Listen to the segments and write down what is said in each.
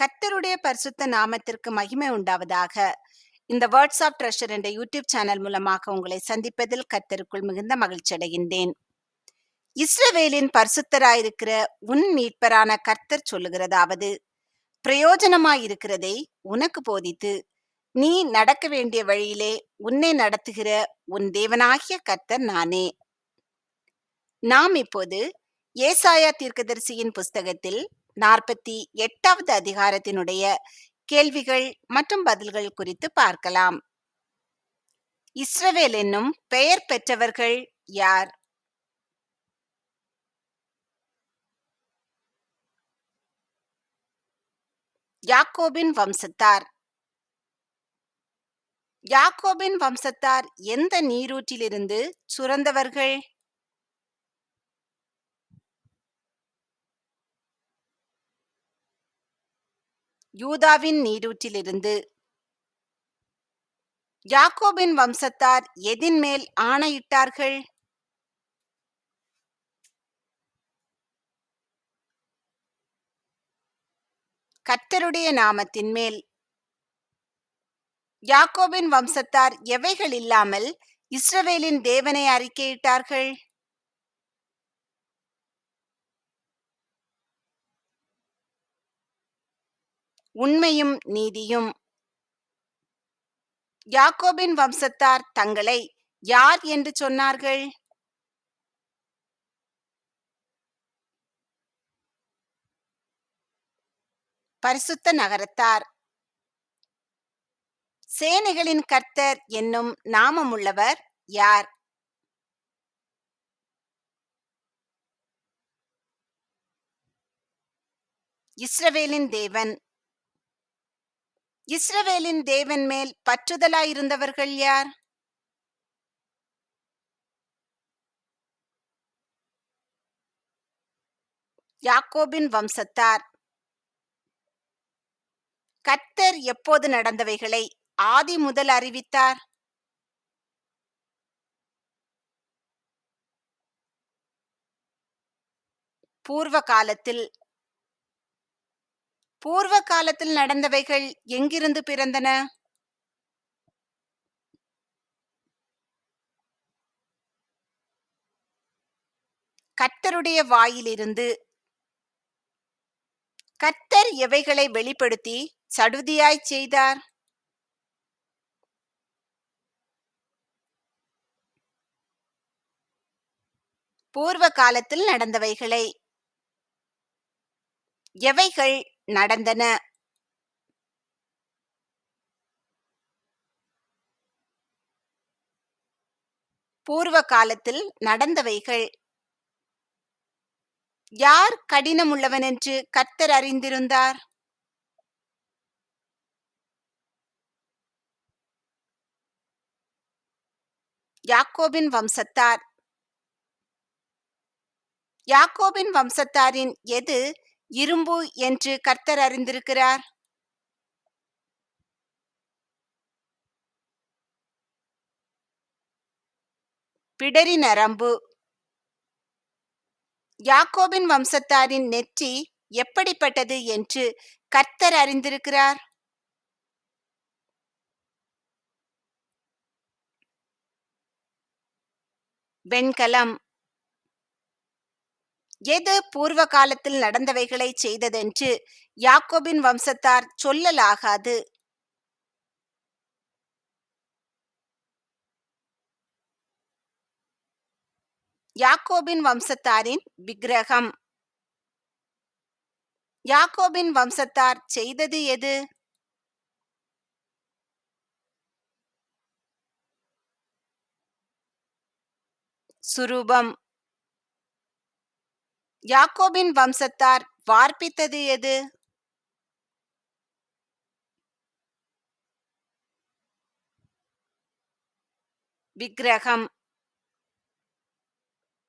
கர்த்தருடைய பரிசுத்த நாமத்திற்கு மகிமை உண்டாவதாக. இந்த வேர்ட்ஸ் ஆஃப் ட்ரெஷர் என்ற யூடியூப் சேனல் மூலமாக உங்களை சந்திப்பதில் கர்த்தருக்குள் மிகுந்த மகிழ்ச்சி அடைகின்றேன். இஸ்ரவேலின் பரிசுத்தராயிருக்கிற உன் மீட்பரான கர்த்தர் சொல்லுகிறதாவது பிரயோஜனமாயிருக்கிறதை உனக்கு போதித்து நீ நடக்க வேண்டிய வழியிலே உன்னை நடத்துகிற உன் தேவனாகிய கர்த்தர் நானே. நாம் இப்போது ஏசாயா தீர்க்கதரிசியின் புஸ்தகத்தில் நாற்பத்தி எட்டாவது அதிகாரத்தினுடைய கேள்விகள் மற்றும் பதில்கள் குறித்து பார்க்கலாம். இஸ்ரவேல் என்னும் பெயர் பெற்றவர்கள் யார்? யாக்கோபின் வம்சத்தார். யாக்கோபின் வம்சத்தார் எந்த நீரூற்றிலிருந்து சுரந்தவர்கள்? யூதாவின் நீரூற்றிலிருந்து. யாக்கோபின் வம்சத்தார் எதின் மேல் ஆணையிட்டார்கள்? கர்த்தருடைய நாமத்தின் மேல். யாக்கோபின் வம்சத்தார் எவைகள் இல்லாமல் இஸ்ரவேலின் தேவனை அறிக்கையிட்டார்கள்? உண்மையும் நீதியும். யாக்கோபின் வம்சத்தார் தங்களை யார் என்று சொன்னார்கள்? பரிசுத்த நகரத்தார். சேனைகளின் கர்த்தர் என்னும் நாமமுள்ளவர் யார்? இஸ்ரவேலின் தேவன். இஸ்ரவேலின் தேவன் மேல் பற்றுதலாயிருந்தவர்கள் யார்? யாக்கோபின் வம்சத்தார். கர்த்தர் எப்போது நடந்தவைகளை ஆதி முதல் அறிவித்தார்? பூர்வ காலத்தில் பூர்வ காலத்தில் நடந்தவைகள் எங்கிருந்து பிறந்தன? கர்த்தருடைய வாயிலிருந்து. கர்த்தர் எவைகளை வெளிப்படுத்தி சடுதியாய் செய்தார்? பூர்வ காலத்தில் நடந்தவைகளை. எவைகள் நடந்தன. பூர்வ காலத்தில் நடந்தவைகள். யார் கடினமுள்ளவன் என்று கர்த்தர் அறிந்திருந்தார்? யாக்கோபின் வம்சத்தார். யாக்கோபின் வம்சத்தாரின் எது இரும்பு என்று கர்த்தர் அறிந்திருக்கிறார். பிடரி நரம்பு. யாக்கோபின் வம்சத்தாரின் நெற்றி எப்படிப்பட்டது என்று கர்த்தர் அறிந்திருக்கிறார். வெண்கலம். எது பூர்வ காலத்தில் நடந்தவைகளை செய்ததென்று யாக்கோபின் வம்சத்தார் சொல்லலாகாது. யாக்கோபின் வம்சத்தாரின் விக்கிரகம். யாக்கோபின் வம்சத்தார் செய்தது எது? சுரூபம். யாக்கோபின் வம்சத்தார் வார்ப்பித்தது எது? விக்கிரகம்.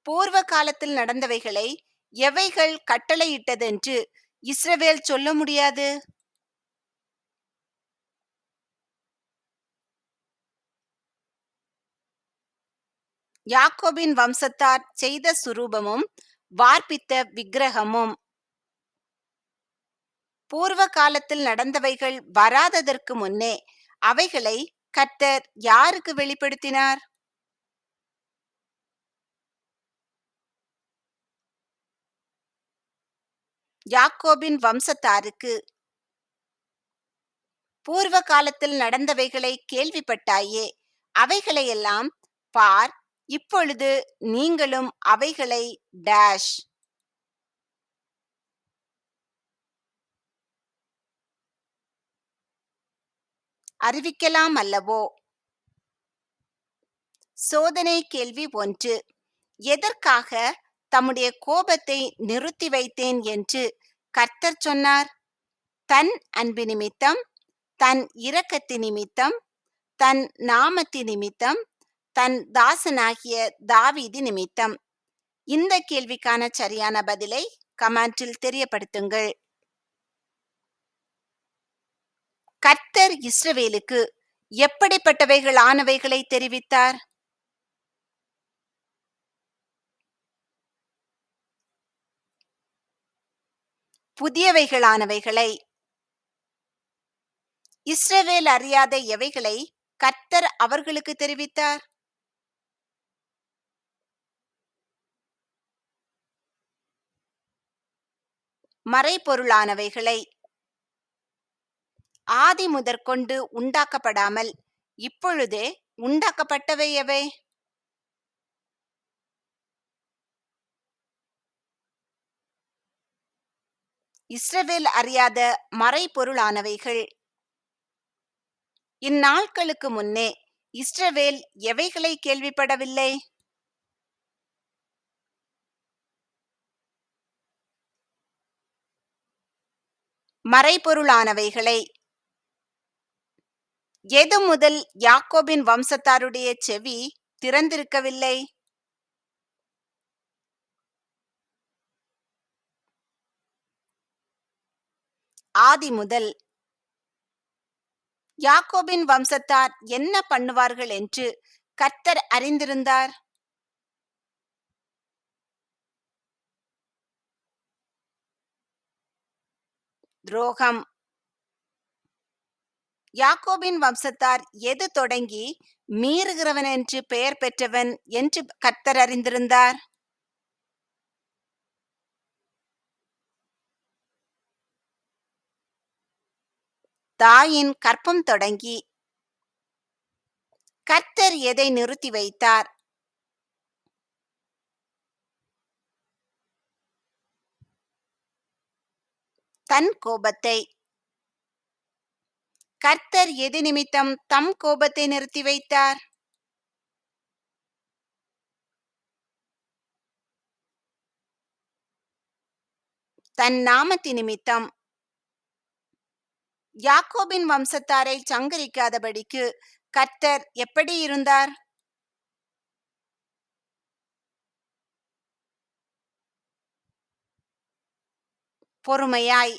பூர்வ காலத்தில் நடந்தவைகளை எவைகள் கட்டளையிட்டதென்று இஸ்ரவேல் சொல்ல முடியாது? யாக்கோபின் வம்சத்தார் செய்த சுரூபமும் வார்ப்பித்த விக்கிரகமும் பூர்வ காலத்தில் நடந்தவைகள் வராததற்கு முன்னே அவைகளை கர்த்தர் யாருக்கு வெளிப்படுத்தினார்? யாக்கோபின் வம்சத்தாருக்கு பூர்வ காலத்தில் நடந்தவைகளை கேள்விப்பட்டாயே அவைகளையெல்லாம் பார் இப்பொழுது நீங்களும் அவைகளை டேஷ் அறிவிக்கலாம் அல்லவோ? சோதனை கேள்வி ஒன்று. எதற்காக தம்முடைய கோபத்தை நிறுத்தி வைத்தேன் என்று கர்த்தர் சொன்னார்? தன் அன்பு நிமித்தம் தன் இரக்கத்து நிமித்தம் தன் நாமத்தி நிமித்தம் தன் தாசனாகிய தாவீது நிமித்தம். இந்த கேள்விக்கான சரியான பதிலை கமெண்டில் தெரியப்படுத்துங்கள். கர்த்தர் இஸ்ரவேலுக்கு எப்படிப்பட்டவைகள் ஆனவைகளை தெரிவித்தார்? புதியவைகளானவைகளை இஸ்ரவேல் அறியாத எவைகளை கர்த்தர் அவர்களுக்கு தெரிவித்தார்? மறைபொருளானவைகளை. ஆதி முதற்கொண்டு உண்டாக்கப்படாமல் இப்பொழுதே உண்டாக்கப்பட்டவை எவை இஸ்ரவேல் அறியாத மறைபொருளானவைகள். இந்நாட்களுக்கு முன்னே இஸ்ரவேல் எவைகளை கேள்விப்படவில்லை? மறைபொருளானவைகளை. எது முதல் யாக்கோபின் வம்சத்தாருடைய செவி திறந்திருக்கவில்லை? ஆதி முதல் யாக்கோபின் வம்சத்தார் என்ன பண்ணுவார்கள் என்று கர்த்தர் அறிந்திருந்தார்? துரோகம். யாக்கோபின் வம்சத்தார் எது தொடங்கி மீறுகிறவன் என்று பெயர் பெற்றவன் என்று கர்த்தர் அறிந்திருந்தார்? தாயின் கற்பம் தொடங்கி கர்த்தர் எதை நிறுத்தி வைத்தார்? தன் கோபத்தை. கர்த்தர் எது நிமித்தம் தம் கோபத்தை நிறுத்தி வைத்தார்? தன் நாமத்தி நிமித்தம். யாக்கோபின் வம்சத்தாரை சங்கரிக்காதபடிக்கு கர்த்தர் எப்படி இருந்தார்? பொறுமையாய்.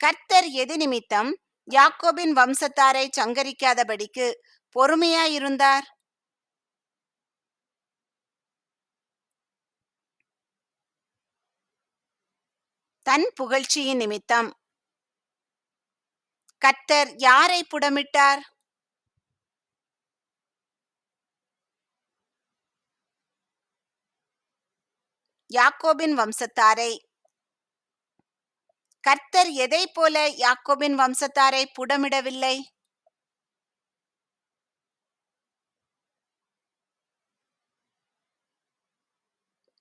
கர்த்தர் எது நிமித்தம் யாக்கோபின் வம்சத்தாரை சங்கரிக்காதபடிக்கு பொறுமையாயிருந்தார் தன் புகழ்ச்சியின் நிமித்தம். கர்த்தர் யாரை புடமிட்டார்? யாக்கோபின் வம்சத்தாரை. கர்த்தர் எதை போல யாக்கோபின் வம்சத்தாரை புடமிடவில்லை?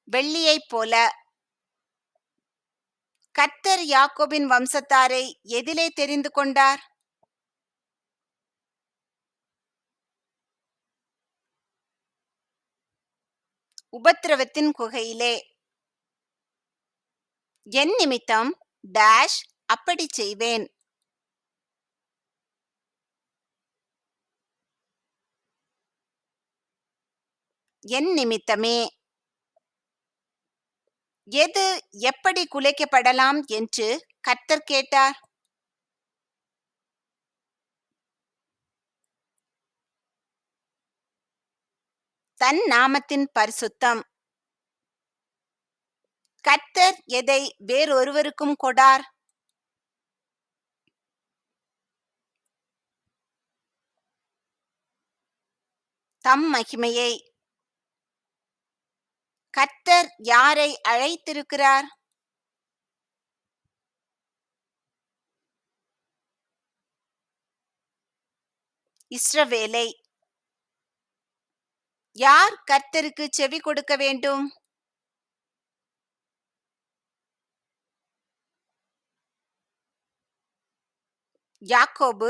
வெள்ளியைப் போல. கர்த்தர் யாக்கோபின் வம்சத்தாரை எதிலே தெரிந்து கொண்டார்? உபத்திரவத்தின் குகையிலே. என் நிமித்தம் டேஷ் அப்படி செய்வேன். என் நிமித்தமே. எது எப்படி குலைக்கப்படலாம் என்று கர்த்தர் கேட்டார். தன் நாமத்தின் பரிசுத்தம். கர்த்தர் எதை வேறொருவருக்கும் கொடார்? தம் மகிமையை. கர்த்தர் யாரை அழைத்திருக்கிறார்? இஸ்ரவேலை. யார் கர்த்தருக்கு செவி கொடுக்க வேண்டும்? யாக்கோபு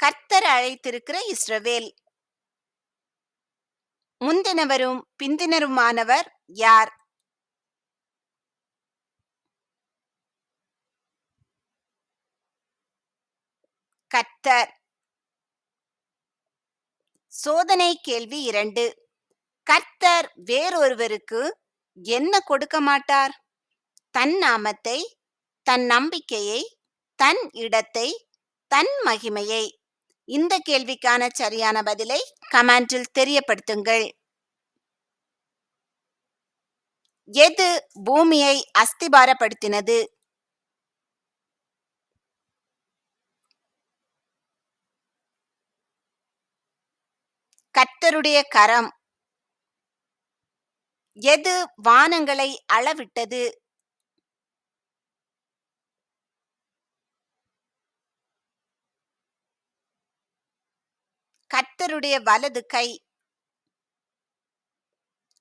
கர்த்தர் அழைத்திருக்கிற இஸ்ரவேல். முந்தினவரும் பிந்தினருமானவர் யார்? கர்த்தர். சோதனை கேள்வி இரண்டு. கர்த்தர் வேறொருவருக்கு என்ன கொடுக்க மாட்டார்? தன் நாமத்தை தன் நம்பிக்கையை தன் இடத்தை தன் மகிமையை. இந்த கேள்விக்கான சரியான பதிலை கமெண்டில் தெரியப்படுத்துங்கள். எது பூமியை அஸ்திபாரப்படுத்தினது? கர்த்தருடைய கரம். எது வானங்களை அளவிட்டது? கர்த்தருடைய வலது கை.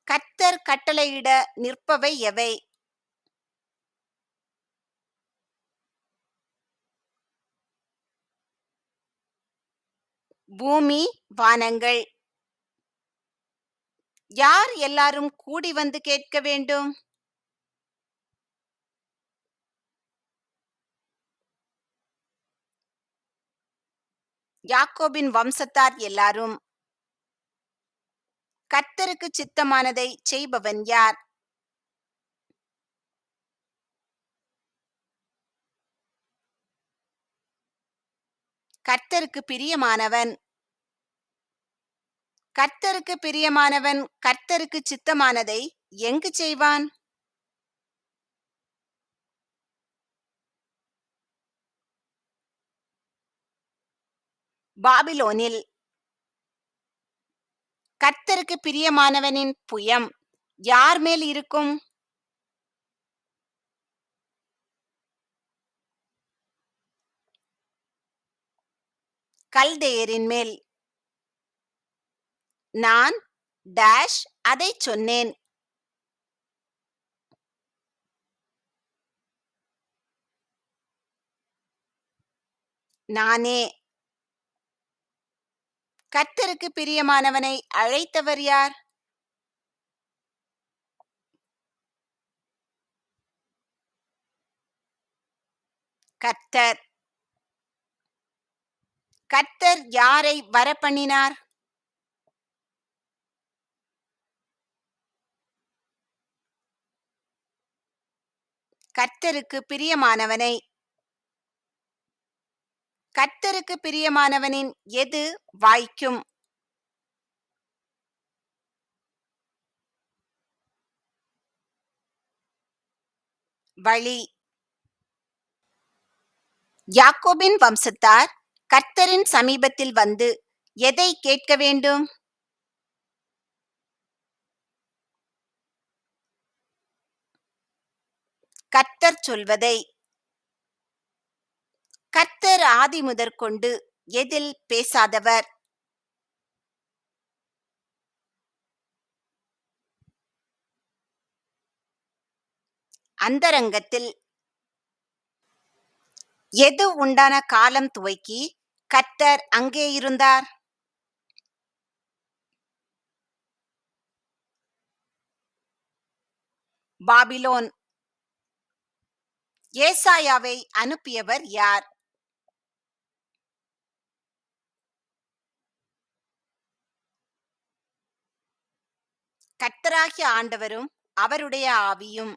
கர்த்தர் கட்டளையிட நிற்பவை எவை? பூமி வானங்கள். யார் எல்லாரும் கூடி வந்து கேட்க வேண்டும்? யாக்கோபின் வம்சத்தார் எல்லாரும். கர்த்தருக்கு சித்தமானதை செய்பவன் யார்? கர்த்தருக்கு பிரியமானவன். கர்த்தருக்கு பிரியமானவன் கர்த்தருக்கு சித்தமானதை எங்கு செய்வான்? பாபிலோனில் கர்த்தருக்கு பிரியமானவனின் புயம் யார் மேல் இருக்கும்? கல்தேயரின் மேல். நான் டேஷ் அதை சொன்னேன். நானே கர்த்தருக்கு பிரியமானவனை அழைத்தவர் யார்? கர்த்தர். கர்த்தர் யாரை வரப்பண்ணினார்? கர்த்தருக்கு பிரியமானவனை கர்த்தருக்கு பிரியமானவனின் எது வாய்க்கும்? வழி. யாக்கோபின் வம்சத்தார் கர்த்தரின் சமீபத்தில் வந்து எதை கேட்க வேண்டும்? கர்த்தர் சொல்வதை கர்த்தர் ஆதி முதற்கொண்டு எதில் பேசாதவர்? அந்தரங்கத்தில் எது உண்டான காலம் துவக்கி கர்த்தர் அங்கே இருந்தார்? பாபிலோன் ஏசாயாவை அனுப்பியவர் யார்? கத்தராகிய ஆண்டவரும் அவருடைய ஆவியும்.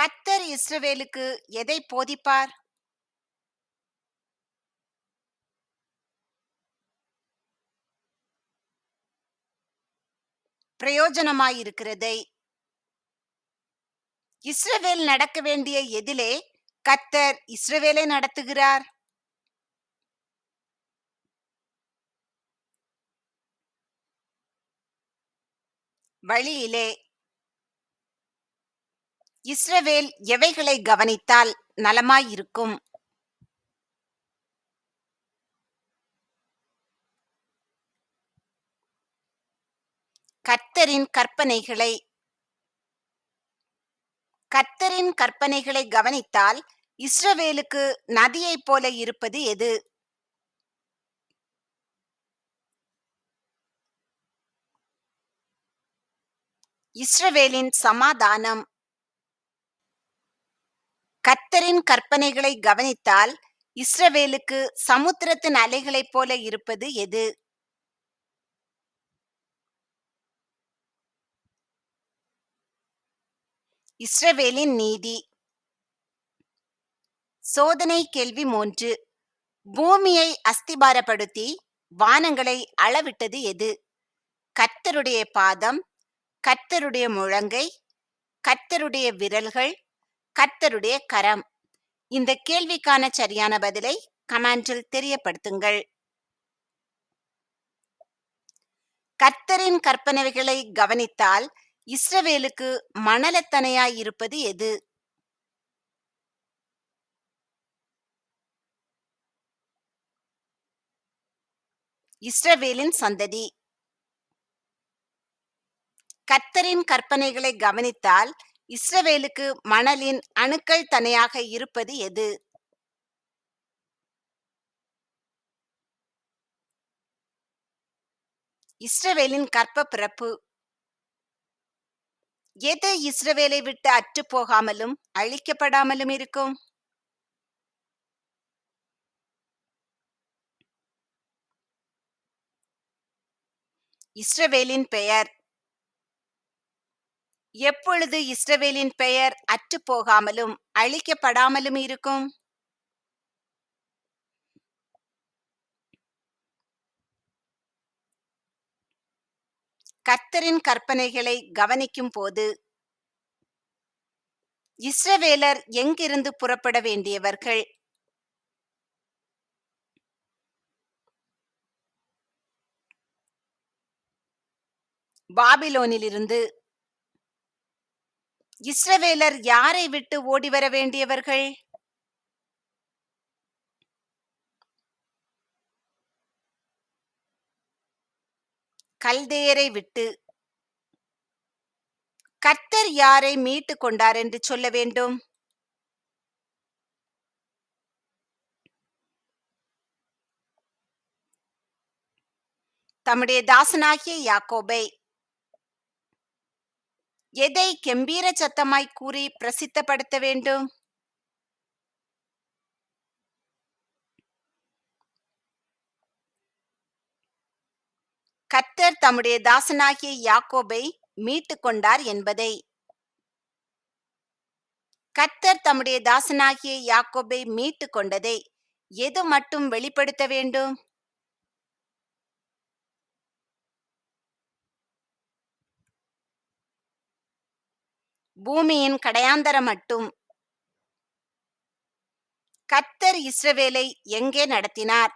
கத்தர் இஸ்ரவேலுக்கு எதை போதிப்பார்? பிரயோஜனமாயிருக்கிறதை. இஸ்ரவேல் நடக்க வேண்டிய எதிலே கத்தர் இஸ்ரவேலை நடத்துகிறார். வழியிலே இஸ்ரவேல் எவைகளை கவனித்தால் நலமாயிருக்கும்? கர்த்தரின் கற்பனைகளை கர்த்தரின் கற்பனைகளை கவனித்தால் இஸ்ரவேலுக்கு நதியைப் போல இருப்பது எது? இஸ்ரவேலின் சமாதானம். கர்த்தரின் கற்பனைகளை கவனித்தால் இஸ்ரவேலுக்கு சமுத்திரத்தின் அலைகளைப் போல இருப்பது எது? இஸ்ரவேலின் நீதி. சோதனை கேள்வி மூன்று. பூமியை அஸ்திபாரப்படுத்தி வானங்களை அளவிட்டது எது? கர்த்தருடைய பாதம் கர்த்தருடைய முழங்கை கர்த்தருடைய விரல்கள் கர்த்தருடைய கரம். இந்த கேள்விக்கான சரியான பதிலை கமெண்டில் தெரியப்படுத்துங்கள். கர்த்தரின் கற்பனைகளை கவனித்தால் இஸ்ரவேலுக்கு மணலத்தனையாய் இருப்பது எது? இஸ்ரவேலின் சந்ததி. கர்த்தரின் கற்பனைகளை கவனித்தால் இஸ்ரவேலுக்கு மணலின் அணுக்கள் தனையாக இருப்பது எது? இஸ்ரவேலின் கற்ப பிறப்பு. எது இஸ்ரவேலை விட்டு அற்று போகாமலும் அழிக்கப்படாமலும் இருக்கும்? இஸ்ரவேலின் பெயர் எப்பொழுது இஸ்ரவேலின் பெயர் அற்று போகாமலும் அழிக்கப்படாமலும் இருக்கும்? கர்த்தரின் கற்பனைகளை கவனிக்கும் போது இஸ்ரவேலர் எங்கிருந்து புறப்பட வேண்டியவர்கள்? பாபிலோனிலிருந்து இஸ்ரவேலர் யாரை விட்டு ஓடி வர வேண்டியவர்கள்? கல்தேயரை விட்டு. கர்த்தர் யாரை மீட்டு கொண்டார் என்று சொல்ல வேண்டும்? தம்முடைய தாசனாகிய யாக்கோபை. எதை கெம்பீர சத்தமாய் கூறி பிரசித்தப்படுத்த வேண்டும்? கர்த்தர் தம்முடைய தாசனாகிய யாக்கோபை மீட்டு கொண்டார் என்பதை. கர்த்தர் தம்முடைய தாசனாகிய யாக்கோபை மீட்டு கொண்டதை எது மட்டும் வெளிப்படுத்த வேண்டும்? பூமியின் கடையாந்தரம் மட்டும். கத்தர் இஸ்ரவேலை எங்கே நடத்தினார்?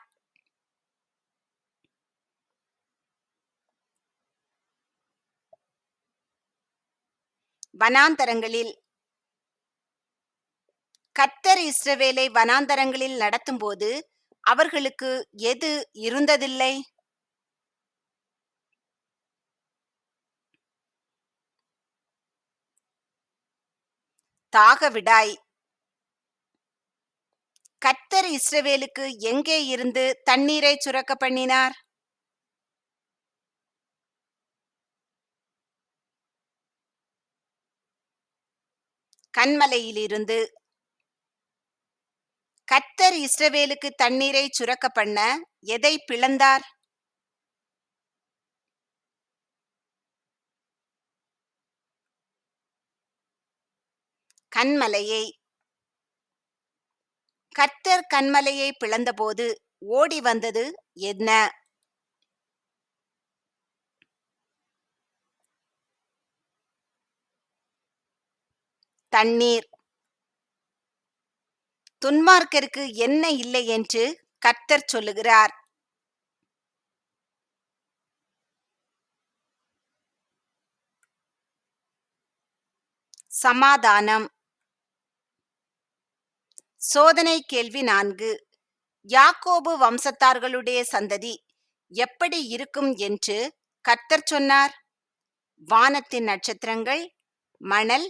வனாந்தரங்களில். கத்தர் இஸ்ரவேலை வனாந்தரங்களில் நடத்தும்போது அவர்களுக்கு எது இருந்ததில்லை? தாகவிடாய். கர்த்தர் இஸ்ரவேலுக்கு எங்கே இருந்து தண்ணீரை சுரக்க பண்ணினார்? கண்மலையிலிருந்து கர்த்தர் இஸ்ரவேலுக்கு தண்ணீரை சுரக்க பண்ண எதை பிளந்தார்? கண்மலையை. கர்த்தர் கண்மலையை பிளந்தபோது ஓடி வந்தது என்ன? தண்ணீர். துன்மார்க்கருக்கு என்ன இல்லை என்று கர்த்தர் சொல்லுகிறார். சமாதானம். சோதனை கேள்வி நான்கு. யாக்கோபு வம்சத்தார்களுடைய சந்ததி எப்படி இருக்கும் என்று கர்த்தர் சொன்னார். வானத்தின் நட்சத்திரங்கள் மணல்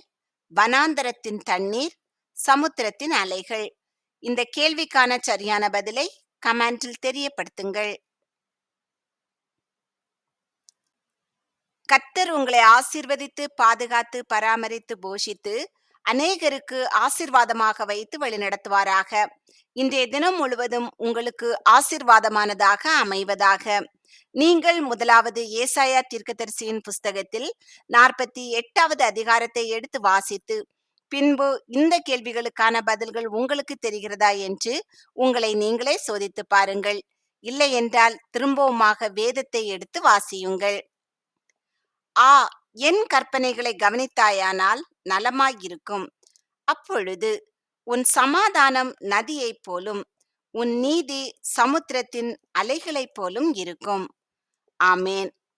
வனாந்தரத்தின் தண்ணீர் சமுத்திரத்தின் அலைகள். இந்த கேள்விக்கான சரியான பதிலை கமெண்டில் தெரியப்படுத்துங்கள். கர்த்தர் உங்களை ஆசீர்வதித்து பாதுகாத்து பராமரித்து போஷித்து அநேகருக்கு ஆசிர்வாதமாக வைத்து வழிநடத்துவாராக. இன்றைய தினம் முழுவதும் உங்களுக்கு ஆசிர்வாதமானதாக அமைவதாக. நீங்கள் முதலாவது ஏசாயா தீர்க்கதரிசியின் புஸ்தகத்தில் நாற்பத்தி எட்டாவது அதிகாரத்தை எடுத்து வாசித்து பின்பு இந்த கேள்விகளுக்கான பதில்கள் உங்களுக்கு தெரிகிறதா என்று உங்களை நீங்களே சோதித்து பாருங்கள். இல்லை என்றால் திரும்பவுமாக வேதத்தை எடுத்து வாசியுங்கள். ஆ என் கற்பனைகளை கவனித்தாயானால் நலமாயிருக்கும். அப்பொழுது உன் சமாதானம் நதியைப் போலும் உன் நீதி சமுத்திரத்தின் அலைகளைப் போலும் இருக்கும். ஆமேன்.